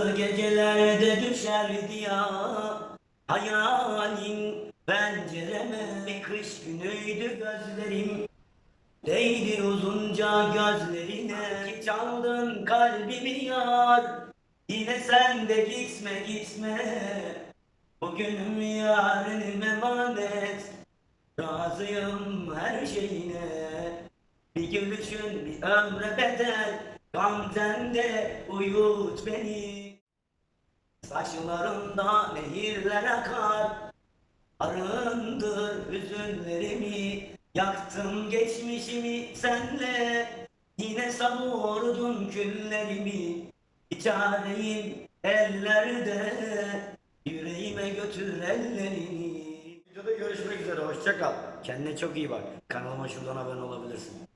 Bazı gecelerde düşerdi ya Hayalin pencereme kış günüydü gözlerim. Değdi uzunca gözlerine. Ki çaldın kalbimi yar. Yine sen de gitme gitme. Bugünüm yarınım emanet. Razıyım her şeyine. Bir gülüşün bir ömre bedel Gamzende uyut beni. Saçlarında nehirler akar. Arındır hüzünlerimi. Yaktım geçmişimi senle. Yine savurdun küllerimi. Çareyim ellerde. Yüreğime götür ellerini. Videoda görüşmek üzere. Hoşça kal. Kendine çok iyi bak. Kanalıma şuradan abone olabilirsin